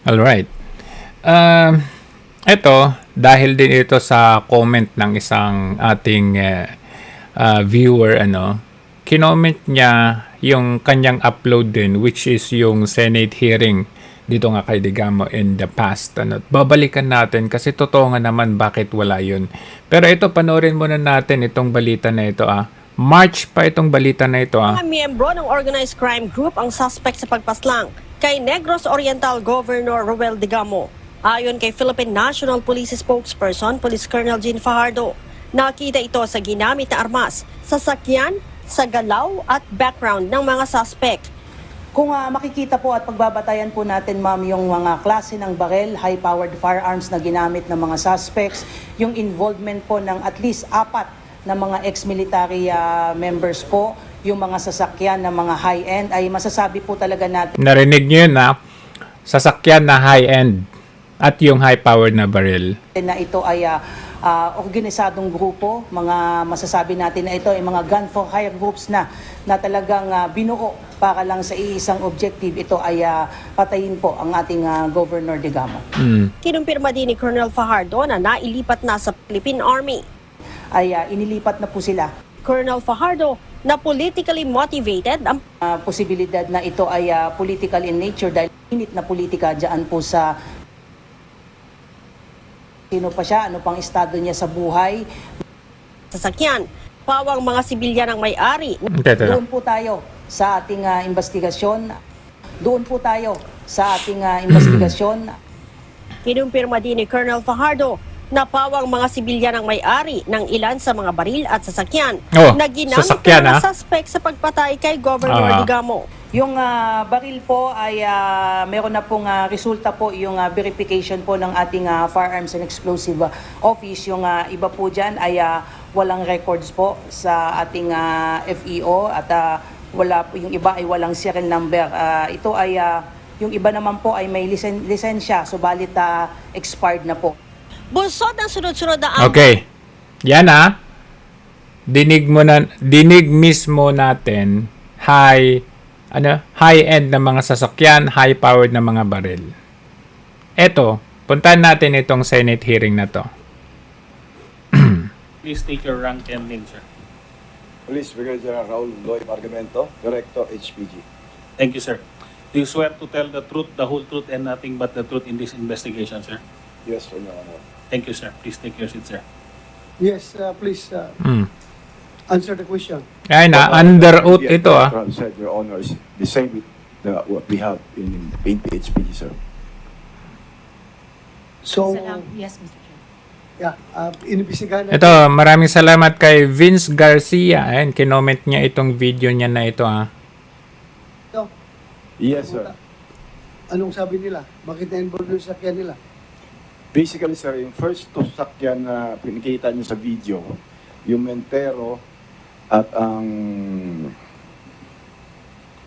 Alright. Um, ito, dahil din ito sa comment ng isang ating eh, ah, viewer, ano, kinoment niya yung kanyang upload din, which is yung Senate hearing dito nga kay Digamo in the past. Ano, babalikan natin kasi totoo nga naman bakit wala yun. Pero ito, panoorin muna natin itong balita na ito. Ah. March pa itong balita na ito. Ah. Mga miyembro ng organized crime group ang suspect sa pagpaslang kay Negros Oriental Governor Roel Digamo. Ayon kay Philippine National Police spokesperson, Police Colonel Jean Fajardo, nakita ito sa ginamit na armas, sasakyan, sa galaw at background ng mga suspect. Kung ah, makikita po at pagbabatayan po natin ma'am yung mga klase ng barel, high-powered firearms na ginamit ng mga suspects, yung involvement po ng at least apat na mga ex-military ah, members po, yung mga sasakyan ng mga high-end, ay masasabi po talaga natin Narinig nyo yun na sasakyan na high-end at yung high-powered na barrel. na ito ay ah, ah, organisadong grupo, mga masasabi natin na ito ay mga gun for hire groups na na talagang ah, binuo para lang sa iisang objective. Ito ay ah, patayin po ang ating ah, Governor Digamo. Mm. Kinumpirma din ni Colonel Fajardo na nailipat na sa Philippine Army. Ay ah, inilipat na po sila. Colonel Fajardo na politically motivated ang Ah, posibilidad na ito ay ah, political in nature dahil init na politika dyan po sa sino pa siya, ano pang estado niya sa buhay. sasakyan. Pawang mga sibilyan ang may-ari. Doon po tayo sa ating ah, investigasyon. Doon po tayo sa ating ah, investigasyon. Kinumpirma din ni Colonel Fajardo na pawang mga sibilyan ang may-ari ng ilan sa mga baril at sasakyan Oh, na ginamit sasakyan, ng mga ah. suspect sa pagpatay kay Governor Ah. Digamo. Yung ah, baril po ay ah, meron na pong ah, resulta po yung ah, verification po ng ating ah, Firearms and Explosive Office. Yung ah, iba po dyan ay ah, walang records po sa ating ah, FEO at ah, wala po, yung iba ay walang serial number. Ah, ito ay ah, yung iba naman po ay may lisen- lisensya, subalit ah, expired na po. Bunsod ng sunod-sunod na ang Okay. Yan ah. Dinig mo na, dinig mismo natin high ano, high-end na mga sasakyan, high-powered na mga baril. Eto, puntahan natin itong Senate hearing na to. Please state your rank and name, sir. Police Brigadier General Raul Loy Argumento, Director HPG. Thank you, sir. Do you swear to tell the truth, the whole truth, and nothing but the truth in this investigation, sir? Yes, Your Honor. Thank you, sir. Please take your seat, sir. Yes, uh, please uh, Mm. answer the question. Ay na, under oath ito ah. Director said, Your Honor, is the same with the, what we have in, in HPG, sir. So, Salam. Yes, Mr. Chair. yeah, uh, inibisigahan natin. Ito, maraming salamat kay Vince Garcia. Ayan, kinoment niya itong video niya na ito ah. Ito, Yes, sir. Anong sabi nila? Bakit na-involve yung sakyan nila? Basically, sir, yung first to sakyan na pinikita niyo sa video, yung Mentero at ang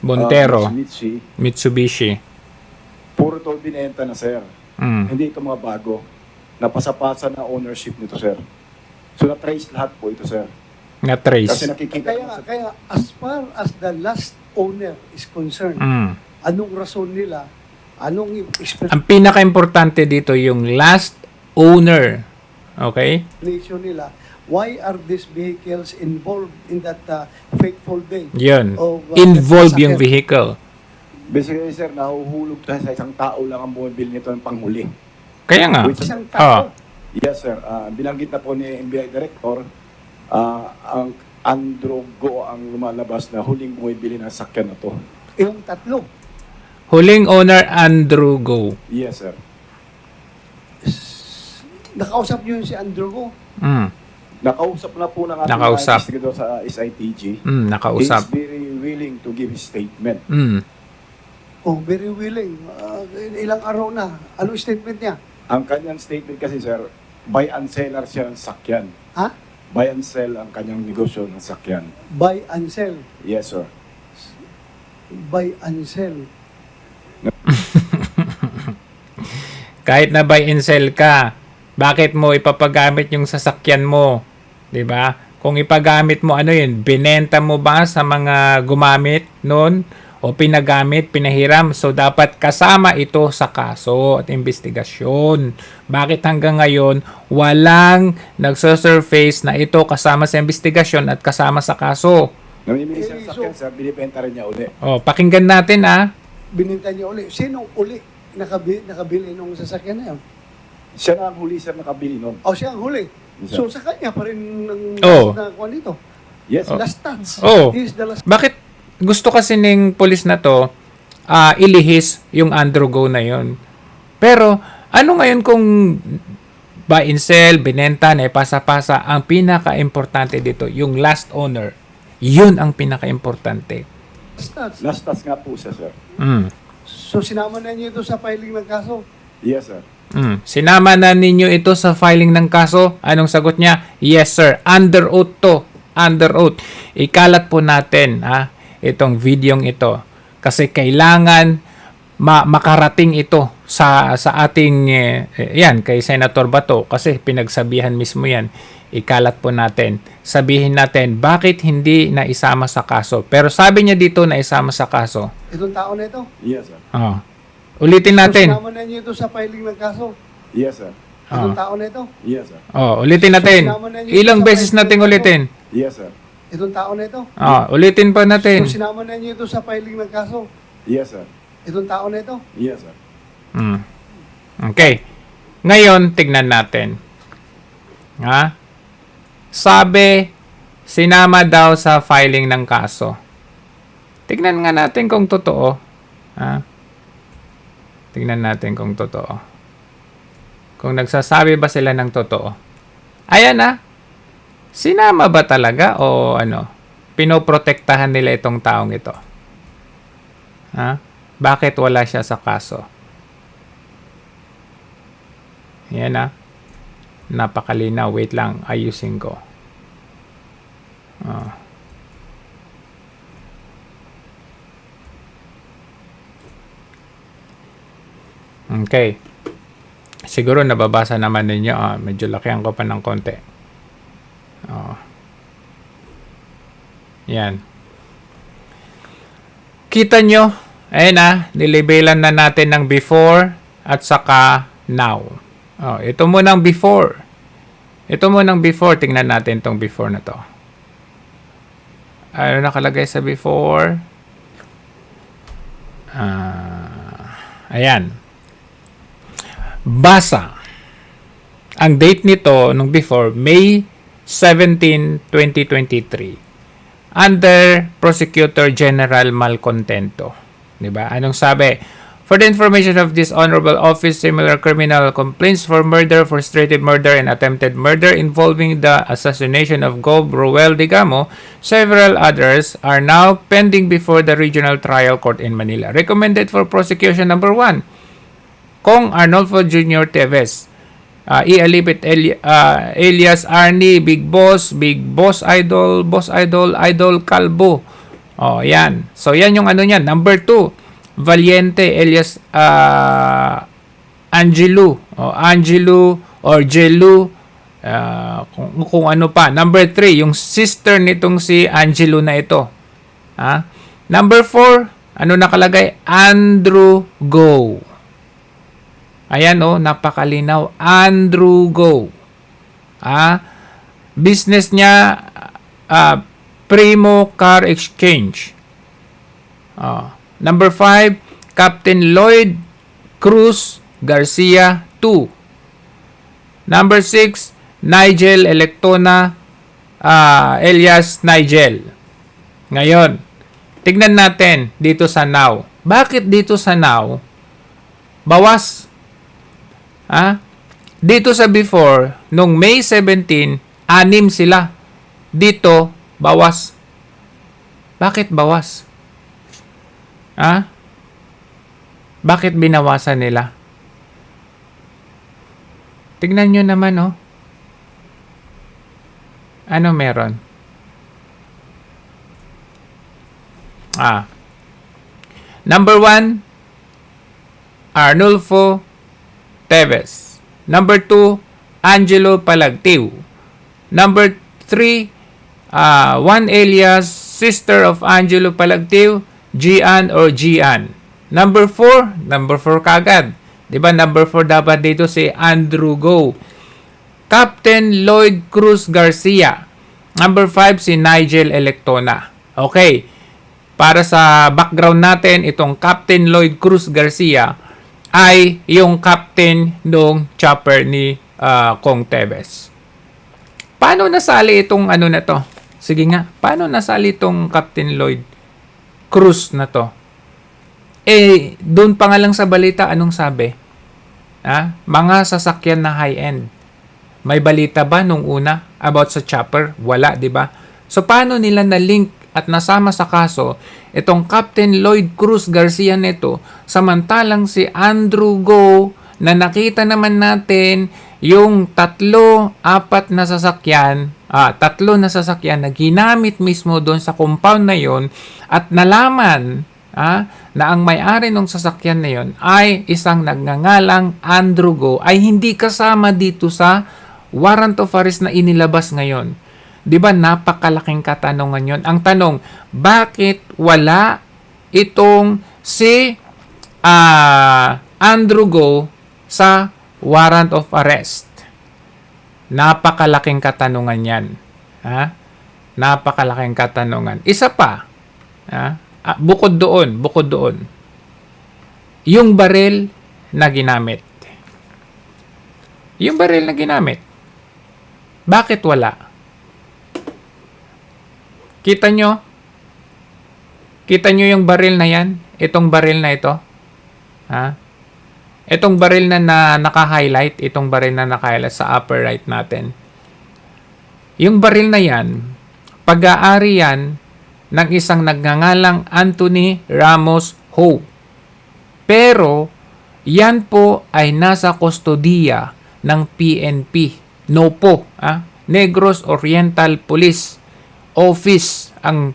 Montero, ah, Mitsubishi, Mitsubishi. puro to binenta na, sir. Mm. Hindi ito mga bago. Napasapasa na ownership nito, sir. So, na-trace lahat po ito, sir. Na Kasi trace. nakikita Kaya, kaya as far as the last owner is concerned, Mm. anong rason nila, anong explanation Ang pinaka-importante dito yung last owner. Okay? nila, why are these vehicles involved in that uh, fateful day? Yun. of, uh, Involve yung vehicle. Basically, sir, nahuhulog tayo sa isang tao lang ang bumibili nito ng panghuli. Kaya nga. Which is- Isang tao. Yes, sir. Ah, binanggit na po ni NBI Director, ah, ang Androgo ang lumalabas na huling bumibili ng sakyan na to. Yung tatlo. Huling owner, Andrew Go. Yes, sir. Nakausap niyo si Andrew Go. Mm. Nakausap na po ng ating Nakausap. mga investigador sa SITG. Mm, nakausap. He is very willing to give his statement. Mm. Oh, very willing. Uh, ilang araw na. Ano statement niya? Ang kanyang statement kasi, sir, buy and seller siya ng sakyan. Ha? Buy and sell ang kanyang negosyo ng sakyan. Buy and sell. Yes, sir. Buy and sell. Kahit na buy and sell ka, bakit mo ipapagamit yung sasakyan mo? 'Di ba? Kung ipagamit mo ano yun, binenta mo ba sa mga gumamit noon o pinagamit, pinahiram. So, dapat kasama ito sa kaso at investigasyon. Bakit hanggang ngayon, walang nagsusurface na ito kasama sa investigasyon at kasama sa kaso? Namimili siya sa sakyan, sa binibenta rin niya uli. O, pakinggan natin ah. Bininta niya uli. Sinong uli nakabi, nakabili nung sasakyan na yun? Siya na ang huli sir nakabili nun. O siya ang huli. Yes, So sa kanya pa rin ang Oo. last na kuha nito. Yes, sir. Last touch. Oo. He is the last Bakit gusto kasi ng polis na to ah, ilihis yung Androgo na yon? Pero ano ngayon kung buy and sell, binenta, na pasa-pasa, ang pinaka-importante dito, yung last owner. Yun ang pinaka-importante. Touch. Last touch nga po siya, sir. Mm. So sinama na niyo ito sa filing ng kaso. Yes, sir. Mm. Sinama na ninyo ito sa filing ng kaso. Anong sagot niya? Yes, sir. Under oath to. Under oath. Ikalat po natin ha, itong videong ito. Kasi kailangan ma- makarating ito sa sa ating eh, eh, yan kay Senator Bato kasi pinagsabihan mismo yan. Ikalat po natin. Sabihin natin bakit hindi na isama sa kaso. Pero sabi niya dito na isama sa kaso. Itong tao na ito. Yes, sir. Oh. Ulitin So natin. sinama na niyo ito sa filing ng kaso. Yes, sir. Itong Ah. tao na ito. Yes, sir. Oh, ulitin natin. na Ilang beses nating ulitin? Yes, sir. Itong tao na ito. Ah, ulitin pa natin. So sinama na niyo ito sa filing ng kaso. Yes, sir. Itong tao na ito. Yes, sir. Hmm. Okay. Ngayon, tignan natin. Ha? Sabi, sinama daw sa filing ng kaso. Tignan nga natin kung totoo. Ha? Tignan natin kung totoo. Kung nagsasabi ba sila ng totoo. Ayan na. Sinama ba talaga o ano? Pinoprotektahan nila itong taong ito. Ha? Bakit wala siya sa kaso? Yan na. Napakalinaw. Wait lang. Ayusin ko. Ah. Okay. Siguro nababasa naman ninyo. Ah, medyo lakihan ko pa ng konti. Oh. Yan. Kita nyo, ayun na, nilibelan na natin ng before at saka now. Oh, ito muna ang before. Ito muna ang before. Tingnan natin tong before na to. Ano nakalagay sa before? Ah, ayan. Basa. Ang date nito nung before, May 17, 2023 under Prosecutor General Malcontento. 'Di ba? Anong sabi? For the information of this honorable office, similar criminal complaints for murder, frustrated murder, and attempted murder involving the assassination of Gob Ruel Digamo, several others are now pending before the Regional Trial Court in Manila. Recommended for prosecution number 1, Kong Arnolfo Jr. Teves, uh, E. Alipit Eli- uh, alias Arnie, Big Boss, Big Boss Idol, Boss Idol, Idol Calvo. Oh, yan. So, yan yung ano niyan. Number 2, Valiente alias uh, Angelo. Oh, Angelo or Jelu. Uh, kung, kung ano pa. Number 3, yung sister nitong si Angelo na ito. Ha? Number 4, ano nakalagay? Andrew Go. Ayan oh, napakalinaw. Andrew Go. Ah, business niya ah, Primo Car Exchange. Ah, number 5, Captain Lloyd Cruz Garcia 2. Number 6, Nigel Electona ah, Elias Nigel. Ngayon, tignan natin dito sa now. Bakit dito sa now? Bawas. Ah, dito sa before, nung May 17, anim sila. Dito, bawas. Bakit bawas? Ah? Bakit binawasan nila? Tignan nyo naman, oh. Ano meron? Ah. Number one, Arnulfo Teves. Number 2, Angelo Palagtiw. Number 3, uh, one alias sister of Angelo Palagtiw, Gian or Gian. Number 4, number 4 kagad. 'Di ba? Number 4 dapat dito si Andrew Go. Captain Lloyd Cruz Garcia. Number 5 si Nigel Electona. Okay. Para sa background natin, itong Captain Lloyd Cruz Garcia ay yung captain ng chopper ni ah, Kong Tevez. Paano nasali itong ano na to? Sige nga, paano nasali itong Captain Lloyd Cruz na to? Eh, doon pa nga lang sa balita, anong sabi? Ha? Mga sasakyan na high-end. May balita ba nung una about sa chopper? Wala, di ba? So, paano nila na-link at nasama sa kaso itong Captain Lloyd Cruz Garcia nito samantalang si Andrew Go na nakita naman natin yung tatlo, apat na sasakyan, ah, tatlo na sasakyan na ginamit mismo doon sa compound na yon at nalaman ah, na ang may-ari ng sasakyan na yon ay isang nagngangalang Andrew Go ay hindi kasama dito sa warrant of arrest na inilabas ngayon. 'Di ba napakalaking katanungan 'yon. Ang tanong, bakit wala itong si ah, Andrew Go sa warrant of arrest? Napakalaking katanungan 'yan. Ha? Napakalaking katanungan. Isa pa, ha? Ah, bukod doon, bukod doon. Yung baril na ginamit. Yung baril na ginamit. Bakit wala? Kita nyo? Kita nyo yung baril na yan? Itong baril na ito? Ha? Itong baril na, na naka-highlight, itong baril na naka-highlight sa upper right natin. Yung baril na yan, pag-aari yan ng isang nagngangalang Anthony Ramos Ho. Pero, yan po ay nasa kustodiya ng PNP. NOPO, ah? Negros Oriental Police Office ang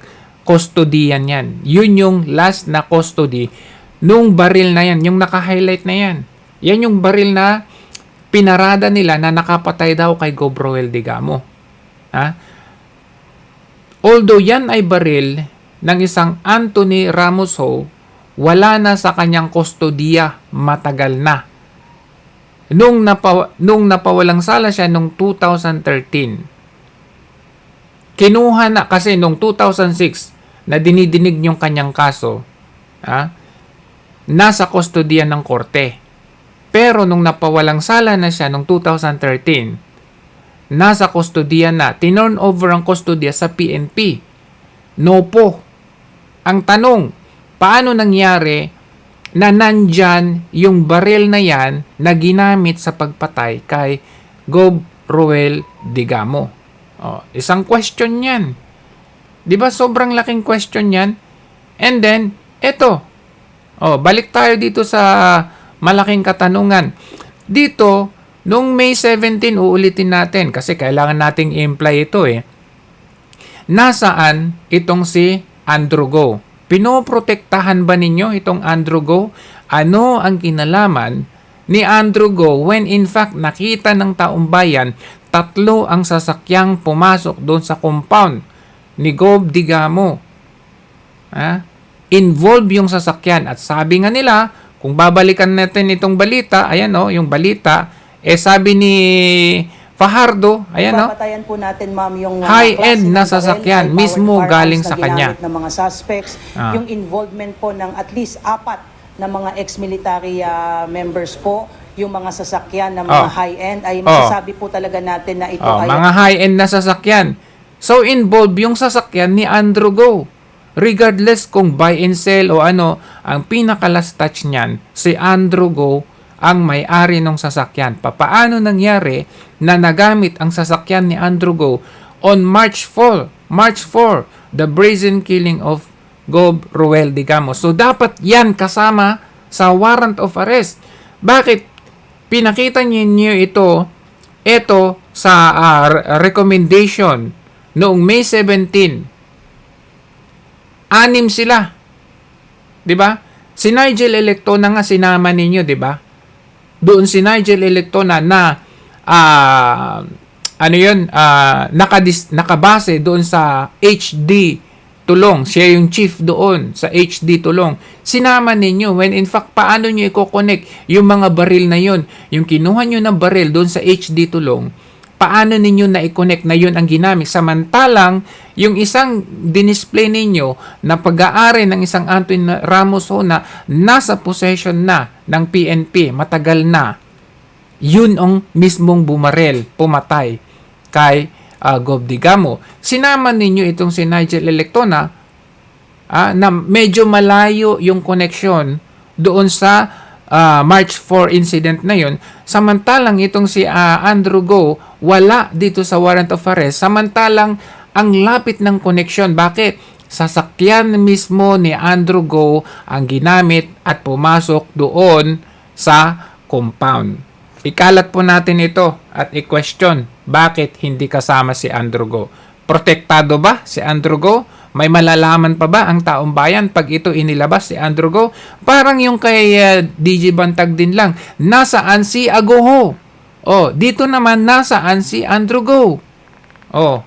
kustodiyan yan. Yun yung last na custody nung baril na yan, yung naka-highlight na yan. Yan yung baril na pinarada nila na nakapatay daw kay Gobroel Digamo. Ha? Although yan ay baril ng isang Anthony Ramos Ho, wala na sa kanyang kustodiya matagal na. Nung, napa, nung napawalang sala siya nung 2013, kinuha na kasi nung 2006 na dinidinig yung kanyang kaso, ha, nasa kustodiya ng korte. Pero nung napawalang sala na siya nung 2013, nasa kustodiya na, tinurn over ang kustodiya sa PNP. No po. Ang tanong, paano nangyari na nandyan yung baril na yan na ginamit sa pagpatay kay Gob Ruel Digamo? Oh, isang question yan. Di ba sobrang laking question yan? And then, eto. Oh, balik tayo dito sa malaking katanungan. Dito, nung May 17, uulitin natin kasi kailangan nating i-imply ito eh. Nasaan itong si Andrew Go? Pinoprotektahan ba ninyo itong Andrew Go? Ano ang kinalaman ni Andrew Go when in fact nakita ng taong bayan tatlo ang sasakyang pumasok doon sa compound ni Gob Digamo. Ha? Involve yung sasakyan at sabi nga nila kung babalikan natin itong balita, ayan o, yung balita, eh sabi ni Fajardo, ayan o, Papatayan po natin, ma'am, yung uh, High-end na sasakyan, mismo galing sa kanya. ng mga suspects, Ah. yung involvement po ng at least apat na mga ex-military ah, members po, yung mga sasakyan na mga Oh. high-end, ay Oh. masasabi po talaga natin na ito Oh, ay mga high-end na sasakyan. So, involved yung sasakyan ni Andrew Go. Regardless kung buy and sell o ano, ang pinaka-last touch niyan, si Andrew Go ang may-ari ng sasakyan. Papaano nangyari na nagamit ang sasakyan ni Andrew Go on March 4, March 4, the brazen killing of Gob Ruel Digamo. So, dapat yan kasama sa warrant of arrest. Bakit? Pinakita niyo ito ito sa re- recommendation noong May 17. Anim sila. 'Di ba? Si Nigel Electona nga sinama ninyo, 'di ba? Doon si Nigel Electona na ah ano 'yun, ah nakadis, nakabase doon sa HD Tulong, siya yung chief doon sa HD Tulong. Sinama ninyo when in fact paano nyo i-connect yung mga baril na yun? Yung kinuha nyo na baril doon sa HD Tulong, paano ninyo na i-connect na yun ang ginamit? Samantalang, yung isang dinisplay ninyo na pag-aari ng isang Anton Ramos ho na nasa possession na ng PNP, matagal na, yun ang mismong bumarel, pumatay kay uh, Gob Digamo. Sinama ninyo itong si Nigel Electona ah, na medyo malayo yung connection doon sa ah, March 4 incident na yun. Samantalang itong si ah, Andrew Go wala dito sa warrant of arrest. Samantalang ang lapit ng connection. Bakit? Sasakyan mismo ni Andrew Go ang ginamit at pumasok doon sa compound. Ikalat po natin ito at i-question bakit hindi kasama si Andrew Go. Protektado ba si Andrew Go? May malalaman pa ba ang taong bayan pag ito inilabas si Andrew Go? Parang yung kay uh, DJ Bantag din lang. Nasaan si Agoho? Oh, dito naman nasaan si Andrew Go? Oh,